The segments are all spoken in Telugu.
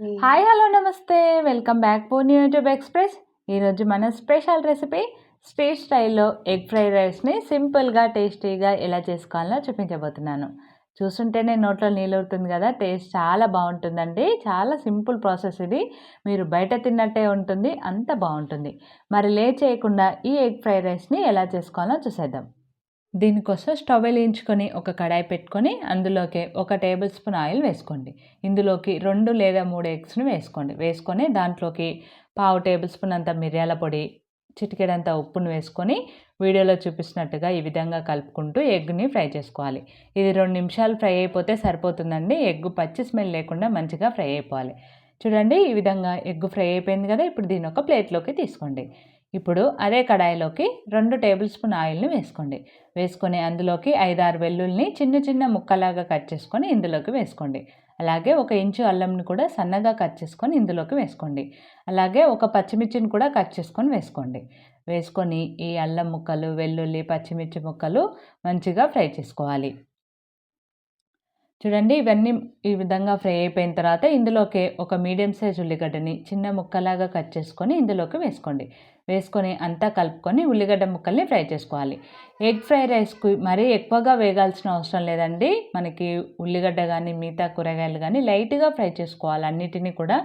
హాయ్ హలో నమస్తే. Welcome back Poni YouTube express. ఈరోజు మన స్పెషల్ రెసిపీ స్ట్రీట్ స్టైల్లో ఎగ్ ఫ్రైడ్ రైస్ని సింపుల్గా టేస్టీగా ఎలా చేసుకోవాలో చూపించబోతున్నాను. చూస్తుంటేనే నోట్లో నీళ్ళవుతుంది కదా టేస్ట్ చాలా బాగుంటుందండి. చాలా సింపుల్ ప్రాసెస్ ఇది. మీరు బయట తిన్నట్టే ఉంటుంది అంత బాగుంటుంది. మరి లే చేయకుండా ఈ ఎగ్ ఫ్రైడ్ రైస్ని ఎలా చేసుకోవాలో చూసేద్దాం. దీనికోసం స్టవ్ వేయించుకొని ఒక కడాయి పెట్టుకొని అందులోకి ఒక టేబుల్ స్పూన్ ఆయిల్ వేసుకోండి. ఇందులోకి రెండు లేదా మూడు ఎగ్స్ని వేసుకోండి. వేసుకొని దాంట్లోకి పావు టేబుల్ స్పూన్ అంత మిరియాల పొడి చిటికెడంత ఉప్పును వేసుకొని వీడియోలో చూపిస్తున్నట్టుగా ఈ విధంగా కలుపుకుంటూ ఎగ్ని ఫ్రై చేసుకోవాలి. ఇది రెండు నిమిషాలు ఫ్రై అయిపోతే సరిపోతుందండి. ఎగ్ పచ్చి స్మెల్ లేకుండా మంచిగా ఫ్రై అయిపోవాలి. చూడండి ఈ విధంగా ఎగ్ ఫ్రై అయిపోయింది కదా ఇప్పుడు దీని ఒక ప్లేట్లోకి తీసుకోండి. ఇప్పుడు అదే కడాయిలోకి రెండు టేబుల్ స్పూన్ ఆయిల్ని వేసుకోండి. వేసుకొని అందులోకి ఐదారు వెల్లుల్ని చిన్న చిన్న ముక్కలాగా కట్ చేసుకొని ఇందులోకి వేసుకోండి. అలాగే ఒక ఇంచు అల్లంని కూడా సన్నగా కట్ చేసుకొని ఇందులోకి వేసుకోండి. అలాగే ఒక పచ్చిమిర్చిని కూడా కట్ చేసుకొని వేసుకోండి. వేసుకొని ఈ అల్లం ముక్కలు వెల్లుల్లి పచ్చిమిర్చి ముక్కలు మంచిగా ఫ్రై చేసుకోవాలి. చూడండి ఇవన్నీ ఈ విధంగా ఫ్రై అయిపోయిన తర్వాత ఇందులోకి ఒక మీడియం సైజ్ ఉల్లిగడ్డని చిన్న ముక్కలాగా కట్ చేసుకొని ఇందులోకి వేసుకోండి. వేసుకొని అంతా కలుపుకొని ఉల్లిగడ్డ ముక్కల్ని ఫ్రై చేసుకోవాలి. ఎగ్ ఫ్రై రైస్కి మరీ ఎక్కువగా వేగాల్సిన అవసరం లేదండి. మనకి ఉల్లిగడ్డ కానీ మిగతా కూరగాయలు కానీ లైట్గా ఫ్రై చేసుకోవాలి. అన్నిటినీ కూడా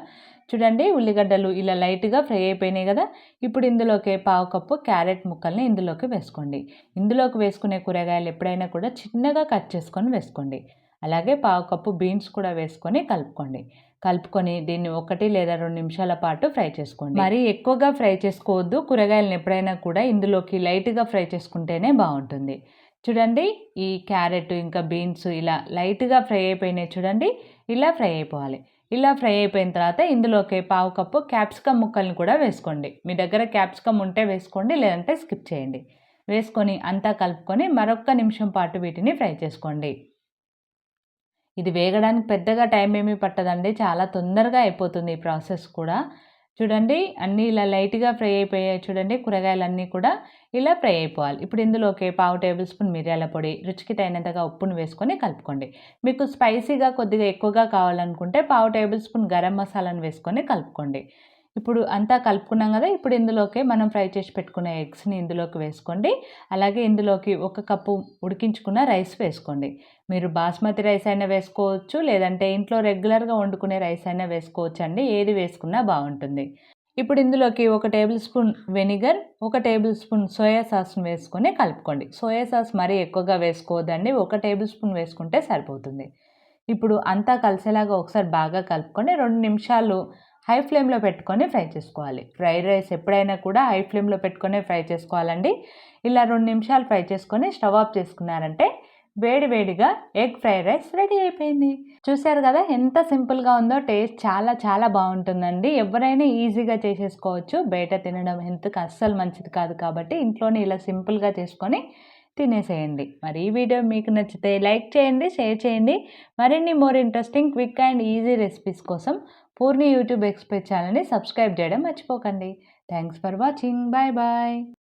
చూడండి ఉల్లిగడ్డలు ఇలా లైట్గా ఫ్రై అయిపోయినాయి కదా. ఇప్పుడు ఇందులోకి పావు కప్పు క్యారెట్ ముక్కల్ని ఇందులోకి వేసుకోండి. ఇందులోకి వేసుకునే కూరగాయలు ఎప్పుడైనా కూడా చిన్నగా కట్ చేసుకొని వేసుకోండి. అలాగే పావు కప్పు బీన్స్ కూడా వేసుకొని కలుపుకోండి. కలుపుకొని దీన్ని ఒకటి లేదా రెండు నిమిషాల పాటు ఫ్రై చేసుకోండి. మరి ఎక్కువగా ఫ్రై చేసుకోవద్దు. కూరగాయలను ఎప్పుడైనా కూడా ఇందులోకి లైట్గా ఫ్రై చేసుకుంటేనే బాగుంటుంది. చూడండి ఈ క్యారెట్ ఇంకా బీన్స్ ఇలా లైట్గా ఫ్రై అయిపోయినాయి చూడండి. ఇలా ఫ్రై అయిపోవాలి. ఇలా ఫ్రై అయిపోయిన తర్వాత ఇందులోకి పావు కప్పు క్యాప్సికమ్ ముక్కల్ని కూడా వేసుకోండి. మీ దగ్గర క్యాప్సికమ్ ఉంటే వేసుకోండి లేదంటే స్కిప్ చేయండి. వేసుకొని అంతా కలుపుకొని మరొక నిమిషం పాటు వీటిని ఫ్రై చేసుకోండి. ఇది వేగడానికి పెద్దగా టైం ఏమీ పట్టదండి. చాలా తొందరగా అయిపోతుంది ఈ ప్రాసెస్ కూడా. చూడండి అన్నీ ఇలా లైట్గా ఫ్రై అయిపోయాయి. చూడండి కూరగాయలన్నీ కూడా ఇలా ఫ్రై అయిపోవాలి. ఇప్పుడు ఇందులోకి పావు టేబుల్ స్పూన్ మిరియాల పొడి రుచికి తగినంతగా ఉప్పును వేసుకొని కలుపుకోండి. మీకు స్పైసీగా కొద్దిగా ఎక్కువగా కావాలనుకుంటే పావు టేబుల్ స్పూన్ గరం మసాలాను వేసుకొని కలుపుకోండి. ఇప్పుడు అంతా కలుపుకున్నాం కదా ఇప్పుడు ఇందులోకి మనం ఫ్రై చేసి పెట్టుకున్న ఎగ్స్ని ఇందులోకి వేసుకోండి. అలాగే ఇందులోకి ఒక కప్పు ఉడికించుకున్న రైస్ వేసుకోండి. మీరు బాస్మతి రైస్ అయినా వేసుకోవచ్చు లేదంటే ఇంట్లో రెగ్యులర్గా వండుకునే రైస్ అయినా వేసుకోవచ్చు అండి ఏది వేసుకున్నా బాగుంటుంది. ఇప్పుడు ఇందులోకి ఒక టేబుల్ స్పూన్ వెనిగర్ ఒక టేబుల్ స్పూన్ సోయా సాస్ని వేసుకొని కలుపుకోండి. సోయా సాస్ మరీ ఎక్కువగా వేసుకోవద్దండి. ఒక టేబుల్ స్పూన్ వేసుకుంటే సరిపోతుంది. ఇప్పుడు అంతా కలిసేలాగా ఒకసారి బాగా కలుపుకొని రెండు నిమిషాలు హై ఫ్లేమ్లో పెట్టుకొని ఫ్రై చేసుకోవాలి. ఫ్రైడ్ రైస్ ఎప్పుడైనా కూడా హై ఫ్లేమ్లో పెట్టుకొని ఫ్రై చేసుకోవాలండి. ఇలా రెండు నిమిషాలు ఫ్రై చేసుకొని స్టవ్ ఆఫ్ చేసుకున్నారంటే వేడి వేడిగా ఎగ్ ఫ్రైడ్ రైస్ రెడీ అయిపోయింది. చూశారు కదా ఎంత సింపుల్గా ఉందో టేస్ట్ చాలా చాలా బాగుంటుందండి. ఎవరైనా ఈజీగా చేసేసుకోవచ్చు. బయట తినడం హెల్త్కి అస్సలు మంచిది కాదు కాబట్టి ఇంట్లోనే ఇలా సింపుల్గా చేసుకొని తినేసేయండి. మరి ఈ వీడియో మీకు నచ్చితే లైక్ చేయండి షేర్ చేయండి. మరిన్ని more interesting quick and easy recipes కోసం పూర్ణి యూట్యూబ్ ఎక్స్పెక్ట్ ఛానల్ని సబ్స్క్రైబ్ చేయడం మర్చిపోకండి. Thanks for watching. Bye bye.